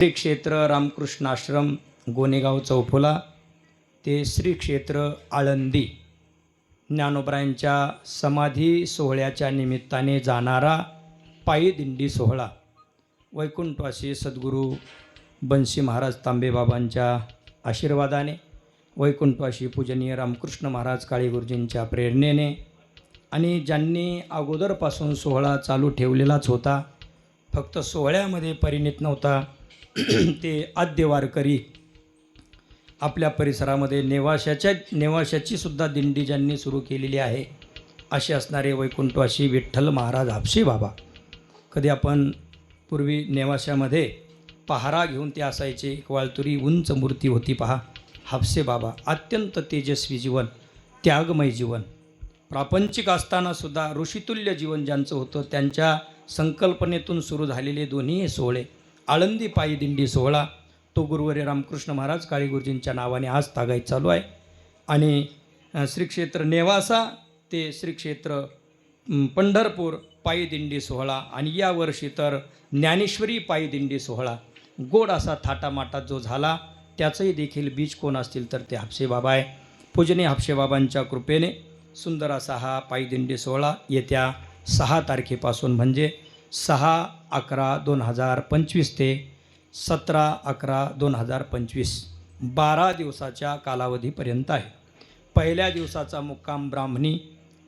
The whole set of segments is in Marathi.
श्री क्षेत्र रामकृष्णाश्रम गोनेगाव चौफुला. ते श्री क्षेत्र आळंदी. ज्ञानोबरायांच्या समाधी सोहळ्याच्या निमित्ताने जाणारा पायी दिंडी सोहळा. वैकुंठवासी सद्गुरू बन्सी महाराज तांबेबाबांच्या आशीर्वादाने वैकुंठवासी पूजनीय रामकृष्ण महाराज काळे गुरुजींच्या प्रेरणेने आणि ज्यांनी अगोदरपासून सोहळा चालू ठेवलेलाच होता फक्त सोहळ्यामध्ये परिणित नव्हता ते आद्य वारकरी आपल्या परिसरामध्ये नेवाशाच्या नेवाशाची सुद्धा दिंडी ज्यांनी सुरू केलेली आहे असे असणारे वैकुंठवासी विठ्ठल महाराज हापशे बाबा. कधी आपण पूर्वी नेवाशामध्ये पहारा घेऊन ते असायचे एक वाळतुरी उंच मूर्ती होती पहा हापसे बाबा अत्यंत तेजस्वी जीवन त्यागमय जीवन. प्रापंचिक असतानासुद्धा ऋषितुल्य जीवन ज्यांचं होतं त्यांच्या संकल्पनेतून सुरू झालेले दोन्ही सोहळे आळंदी पायी दिंडी सोहळा. तो गुरुवारी रामकृष्ण महाराज काळीगुरुजींच्या नावाने आज तागायत चालू आहे. आणि श्रीक्षेत्र श्री क्षेत्र नेवासा ते श्री क्षेत्र पंढरपूर पायी दिंडी सोहळा. आणि यावर्षी तर ज्ञानेश्वरी पायी दिंडी सोहळा. गोड असा थाटामाटात जो झाला त्याचंही देखील बीज कोण असतील तर ते हापसेबाबा आहे. पूजनीय हापशेबाबांच्या कृपेने सुंदर असा हा पायी दिंडी सोहळा येत्या सहा तारखेपासून म्हणजे सहा अकरा दोन हजार पंचवीस ते सतरा अकरा दोन हजार पंचवीस. बारा दिवसाच्या कालावधीपर्यंत आहे. पहिल्या दिवसाचा मुक्काम ब्राह्मणी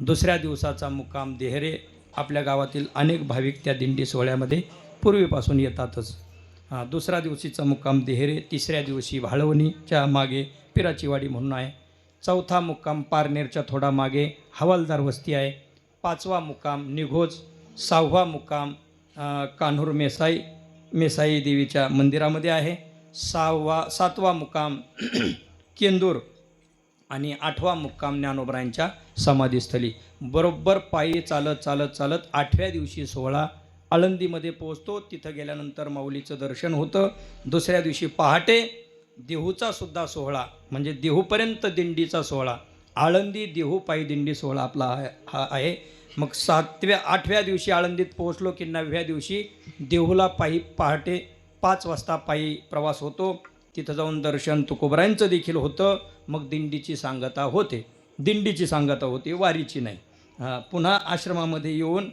दुसऱ्या दिवसाचा मुक्काम देहरे. आपल्या गावातील अनेक भाविक त्या दिंडी सोहळ्यामध्ये पूर्वीपासून येतातच. दुसऱ्या दिवशीचा मुक्काम देहरे तिसऱ्या दिवशी भाळवणीच्या मागे पिराचीवाडी म्हणून आहे. चौथा मुक्काम पारनेरच्या थोडा मागे हवालदार वस्ती आहे. पाचवा मुक्काम निघोज सहावा मुक्काम कान्हूर मेसाई मेसाई देवीच्या मंदिरामध्ये आहे. सहावा सातवा मुक्काम केंदूर आणि आठवा मुक्काम ज्ञानोबरायांच्या समाधीस्थळी. बरोबर पायी चालत चालत चालत आठव्या दिवशी सोहळा आळंदीमध्ये पोहोचतो. तिथं गेल्यानंतर माऊलीचं दर्शन होतं. दुसऱ्या दिवशी पहाटे देहूचा सुद्धा सोहळा म्हणजे देहूपर्यंत दिंडीचा सोहळा आळंदी देहू पायी दिंडी सोहळा आपला हा आहे. मग सातव्या आठव्या दिवशी आळंदीत पोहोचलो की नवव्या दिवशी देहूला पायी पहाटे पाच वाजता पायी प्रवास होतो. तिथं जाऊन दर्शन तुकोबरायांचं देखील होतं. मग दिंडीची सांगता होते. दिंडीची सांगता होते वारीची नाही. पुन्हा आश्रमामध्ये येऊन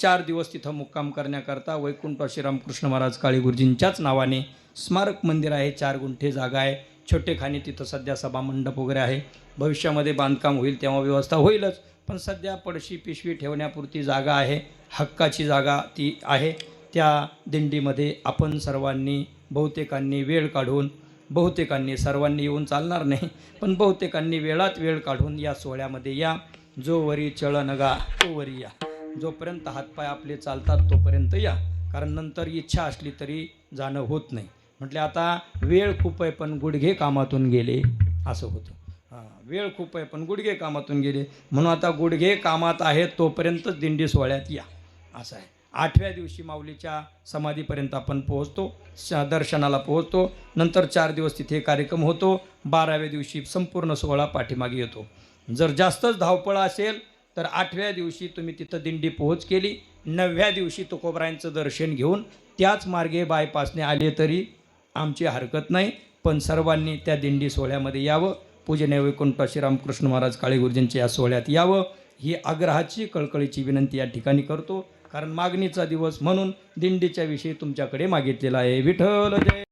चार दिवस तिथं मुक्काम करण्याकरता वैकुंठ श्रीरामकृष्ण महाराज काळी गुरुजींच्याच नावाने स्मारक मंदिर आहे. चार गुंठे जागा आहे. छोटेखानी तिथं सध्या सभा मंडप वगैरे आहे. भविष्यामध्ये बांधकाम होईल तेव्हा व्यवस्था होईलच. पण सध्या पडशी पिशवी ठेवण्यापुरती जागा आहे. हक्काची जागा ती आहे. त्या दिंडीमध्ये आपण सर्वांनी बहुतेकांनी वेळ काढून बहुतेकांनी सर्वांनी येऊन चालणार नाही पण बहुतेकांनी वेळात वेळ काढून या सोहळ्यामध्ये या. जो वरी चळ नगा तो वरी या. जोपर्यंत हातपाय आपले चालतात तोपर्यंत या. कारण नंतर इच्छा असली तरी जाणं होत नाही. म्हटलं आता वेळ खूप आहे पण गुडघे कामातून गेले. असं होतं. वेळ खूप आहे पण गुडघे कामातून गेले. म्हणून आता गुडघे कामात आहेत तोपर्यंतच दिंडी सोहळ्यात या. असं आहे. आठव्या दिवशी माऊलीच्या समाधीपर्यंत आपण पोहोचतो श- दर्शनाला पोहोचतो नंतर चार दिवस तिथे कार्यक्रम होतो बाराव्या दिवशी संपूर्ण सोहळा पाठीमागे येतो. जर जास्तच धावपळ असेल तर आठव्या दिवशी तुम्ही तिथं दिंडी पोहोच केली नवव्या दिवशी तुकोबरायांचं दर्शन घेऊन त्याच मार्गे बायपासने आले तरी आमची हरकत नाही पण सर्वांनी त्या दिंडी सोहळ्यामध्ये यावं. पूजने वैकुंठ श्रीरामकृष्ण महाराज काळे गुरुजींच्या या सोहळ्यात यावं ही आग्रहाची कळकळीची विनंती या ठिकाणी करतो. कारण मागणीचा दिवस म्हणून दिंडीच्या विषयी तुमच्याकडे मागितलेला आहे. विठ्ठल जय!